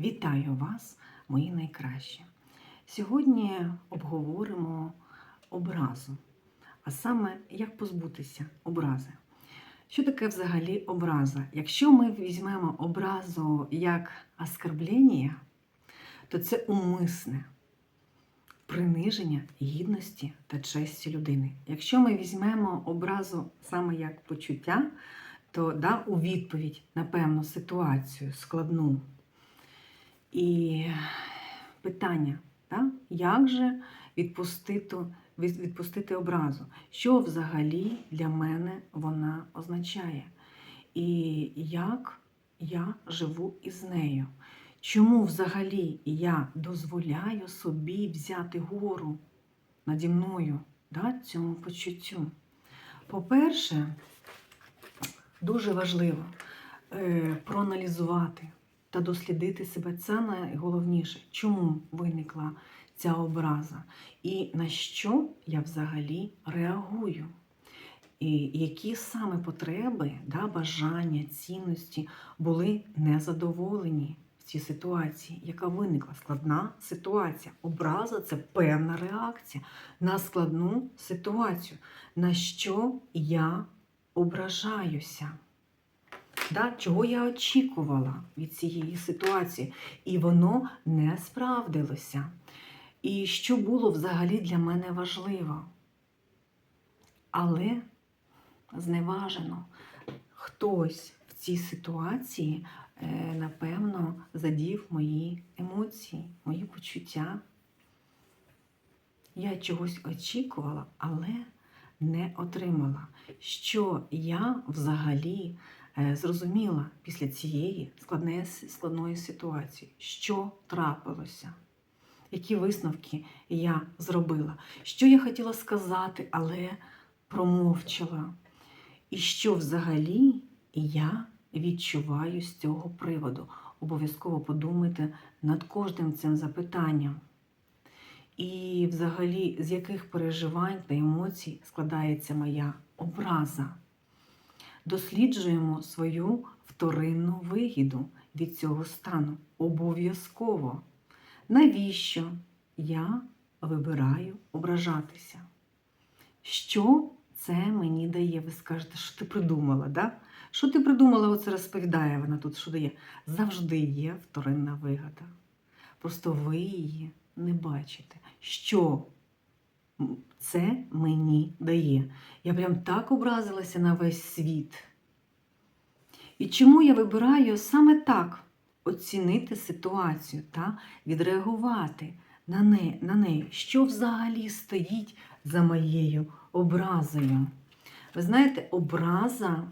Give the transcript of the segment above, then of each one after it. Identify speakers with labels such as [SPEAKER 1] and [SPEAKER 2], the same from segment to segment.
[SPEAKER 1] Вітаю вас, мої найкращі. Сьогодні обговоримо образу, а саме як позбутися образи. Що таке взагалі образа? Якщо ми візьмемо образу як оскорблення, то це умисне приниження гідності та честі людини. Якщо ми візьмемо образу саме як почуття, то да, у відповідь на певну ситуацію складну. І питання, да? як же відпустити, відпустити образу? Що взагалі для мене вона означає? І як я живу із нею? Чому взагалі я дозволяю собі взяти гору наді мною да, цьому почуттю? По-перше, дуже важливо е, проаналізувати та дослідити себе. Це найголовніше, чому виникла ця образа, і на що я взагалі реагую. І які саме потреби, да, бажання, цінності були незадоволені в цій ситуації, яка виникла складна ситуація. Образа це певна реакція на складну ситуацію, на що я ображаюся. Да, чого я очікувала від цієї ситуації, і воно не справдилося. І що було взагалі для мене важливо. Але зневажено хтось в цій ситуації, е, напевно, задів мої емоції, мої почуття. Я чогось очікувала, але не отримала. Що я взагалі зрозуміла після цієї складної, складної ситуації, що трапилося, які висновки я зробила, що я хотіла сказати, але промовчала. І що взагалі я відчуваю з цього приводу. Обов'язково подумайте над кожним цим запитанням. І взагалі, з яких переживань та емоцій складається моя образа. Досліджуємо свою вторинну вигіду від цього стану. Обов'язково. Навіщо я вибираю ображатися? Що це мені дає? Ви скажете, що ти придумала, да? Що ти придумала, оце розповідає вона тут, що дає? Завжди є вторинна вигода. Просто ви її не бачите. Що це мені дає? Я прям так образилася на весь світ. І чому я вибираю саме так оцінити ситуацію та відреагувати на неї, на неї? Що взагалі стоїть за моєю образою? Ви знаєте, образа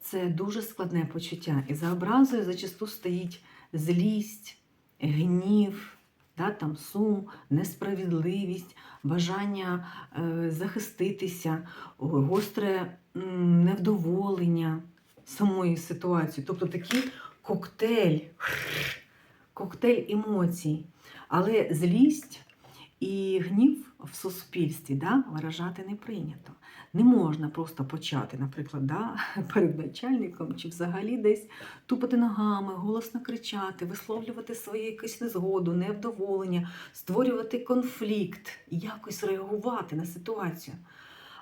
[SPEAKER 1] це дуже складне почуття. І за образою зачасту стоїть злість, гнів, да, там, сум, несправедливість, бажання е, захиститися, гостре невдоволення самої ситуації. Тобто такий коктейль, коктейль емоцій. Але злість і гнів в суспільстві да, виражати не прийнято. Не можна просто почати, наприклад, да, перед начальником чи взагалі десь тупати ногами, голосно кричати, висловлювати свою якусь незгоду, невдоволення, створювати конфлікт, якось реагувати на ситуацію.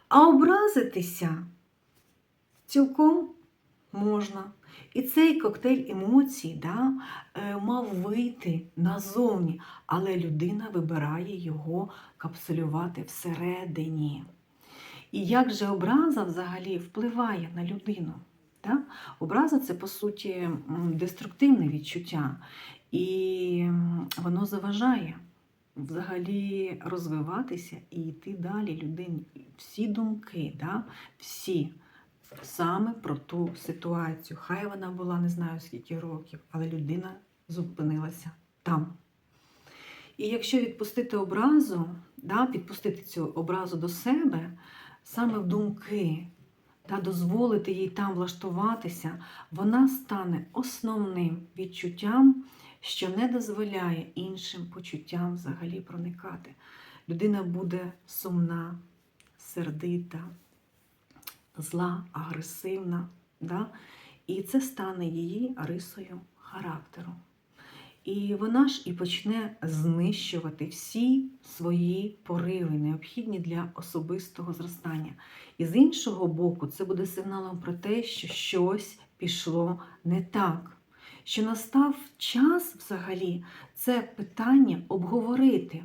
[SPEAKER 1] А образитися цілком можна. І цей коктейль емоцій да, е, мав вийти назовні, але людина вибирає його капсулювати всередині. І як же образа взагалі впливає на людину? Да? Образа це, по суті, деструктивне відчуття, і воно заважає взагалі розвиватися і йти далі людині. Всі думки, да? всі саме про ту ситуацію. Хай вона була не знаю скільки років, але людина зупинилася там. І якщо відпустити образу, да, підпустити цю образу до себе, саме в думки, та дозволити їй там влаштуватися, вона стане основним відчуттям, що не дозволяє іншим почуттям взагалі проникати. Людина буде сумна, сердита, зла, агресивна. Да? І це стане її рисою характеру. І вона ж і почне знищувати всі свої пориви, необхідні для особистого зростання. І з іншого боку, це буде сигналом про те, що щось пішло не так. Що настав час взагалі це питання обговорити.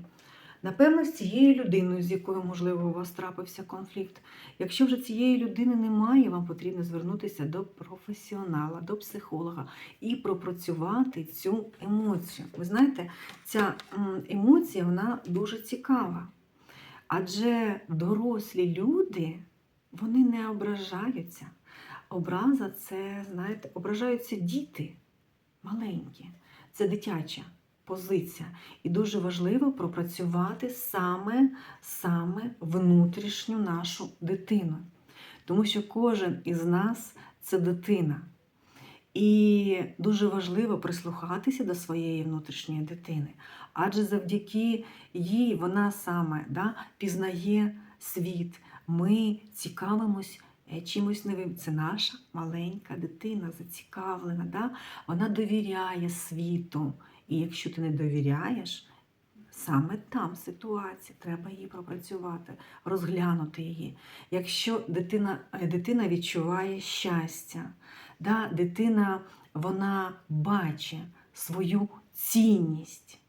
[SPEAKER 1] Напевно, з цією людиною, з якою, можливо, у вас трапився конфлікт. Якщо вже цієї людини немає, вам потрібно звернутися до професіонала, до психолога і пропрацювати цю емоцію. Ви знаєте, ця емоція вона дуже цікава. Адже дорослі люди вони не ображаються. Образа це, знаєте, ображаються діти маленькі. Це дитяча позиція. І дуже важливо пропрацювати саме, саме внутрішню нашу дитину. Тому що кожен із нас це дитина. І дуже важливо прислухатися до своєї внутрішньої дитини. Адже завдяки їй вона саме да, пізнає світ. Ми цікавимось е, чимось новим. Це наша маленька дитина, зацікавлена. Да? Вона довіряє світу. І якщо ти не довіряєш, саме там ситуація, треба її пропрацювати, розглянути її. Якщо дитина, е, дитина відчуває щастя, да, дитина вона бачить свою цінність.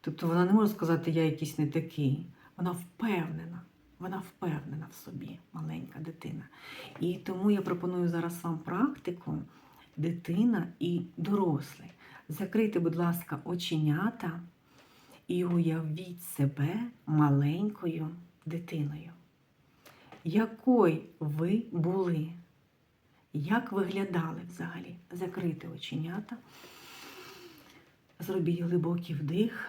[SPEAKER 1] Тобто вона не може сказати, я якийсь не такий. Вона впевнена. Вона впевнена в собі, маленька дитина. І тому я пропоную зараз вам практику дитина і дорослий. Закрийте, будь ласка, оченята і уявіть себе маленькою дитиною. Якою ви були? Як виглядали взагалі? Закрийте оченята, зробіть глибокий вдих,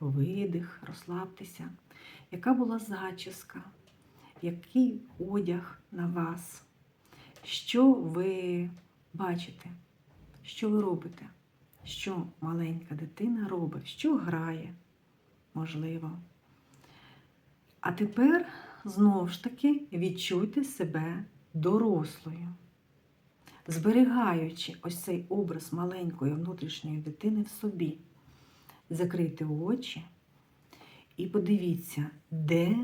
[SPEAKER 1] видих, розслабтеся. Яка була зачіска? Який одяг на вас? Що ви бачите? Що ви робите? Що маленька дитина робить? Що грає? Можливо. А тепер знову ж таки відчуйте себе дорослою, зберігаючи ось цей образ маленької внутрішньої дитини в собі. Закрийте очі і подивіться, де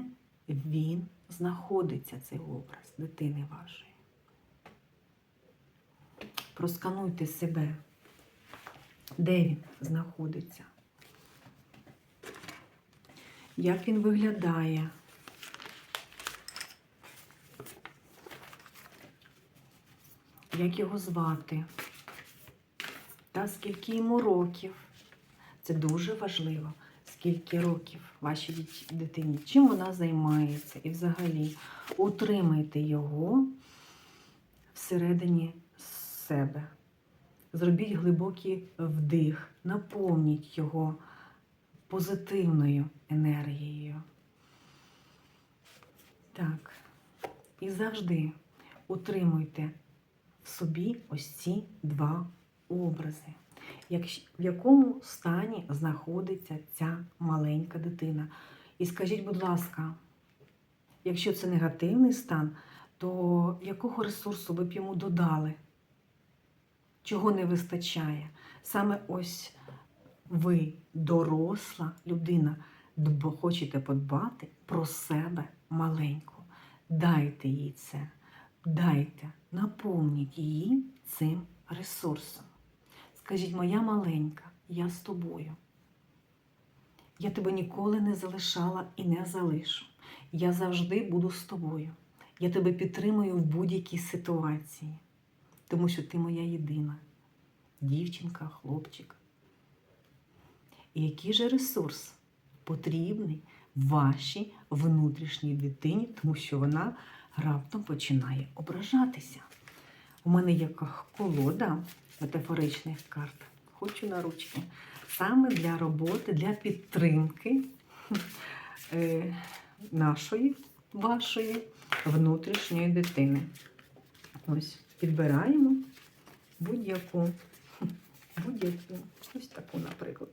[SPEAKER 1] він знаходиться, цей образ дитини вашої. Проскануйте себе, де він знаходиться, як він виглядає. Як його звати, та скільки йому років. Це дуже важливо, скільки років вашій дитині, чим вона займається. І взагалі утримайте його всередині себе. Зробіть глибокий вдих, наповніть його позитивною енергією. Так. І завжди утримуйте в собі ось ці два образи. В якому стані знаходиться ця маленька дитина? І скажіть, будь ласка, якщо це негативний стан, то якого ресурсу ви б йому додали? Чого не вистачає? Саме ось ви, доросла людина, хочете подбати про себе маленьку. Дайте їй це, дайте, наповніть її цим ресурсом. Скажіть, моя маленька, я з тобою. Я тебе ніколи не залишала і не залишу. Я завжди буду з тобою. Я тебе підтримую в будь-якій ситуації, тому що ти моя єдина дівчинка, хлопчик. І який же ресурс потрібний вашій внутрішній дитині, тому що вона раптом починає ображатися. У мене є колода метафоричних карт. Хочу на ручки. Саме для роботи, для підтримки е, нашої, вашої внутрішньої дитини. Ось підбираємо будь-яку, будь-яку, ось таку, наприклад.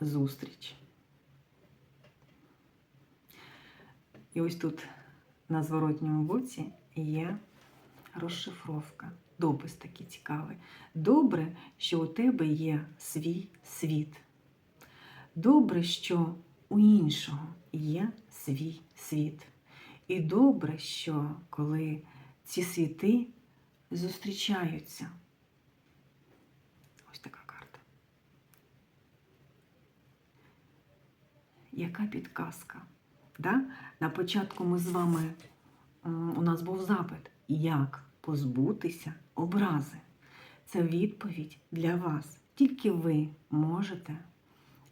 [SPEAKER 1] Зустріч. І ось тут на зворотньому боці є розшифровка. Допис такий цікавий. Добре, що у тебе є свій світ. Добре, що у іншого є свій світ. І добре, що коли ці світи зустрічаються. Ось така карта. Яка підказка? Да? На початку ми з вами у нас був запит, як позбутися образи. Це відповідь для вас. Тільки ви можете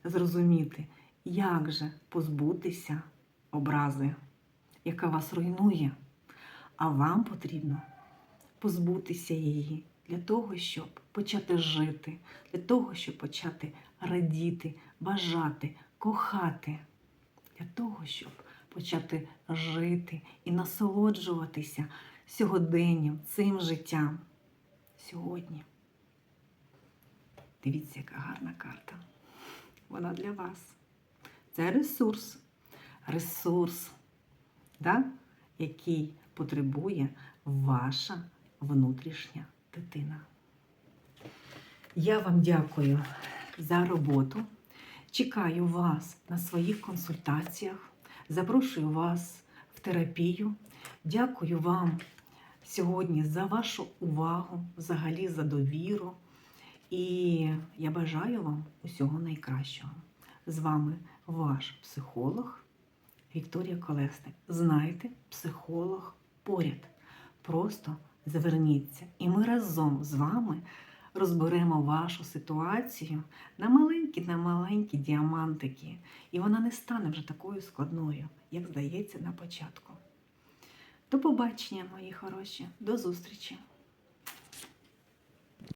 [SPEAKER 1] зрозуміти, як же позбутися образи, яка вас руйнує. А вам потрібно позбутися її для того, щоб почати жити, для того, щоб почати радіти, бажати, кохати, для того, щоб почати жити і насолоджуватися сьогоденням, цим життям сьогодні. Дивіться, яка гарна карта. Вона для вас. Це ресурс. Ресурс, да? який потребує ваша внутрішня дитина. Я вам дякую за роботу. Чекаю вас на своїх консультаціях. Запрошую вас в терапію. Дякую вам сьогодні за вашу увагу, взагалі за довіру. І я бажаю вам усього найкращого. З вами ваш психолог Вікторія Колесник. Знайте, психолог поряд. Просто заверніться. І ми разом з вами розберемо вашу ситуацію на маленькі, на маленькі діамантики. І вона не стане вже такою складною, як здається на початку. До побачення, мої хороші, до зустрічі!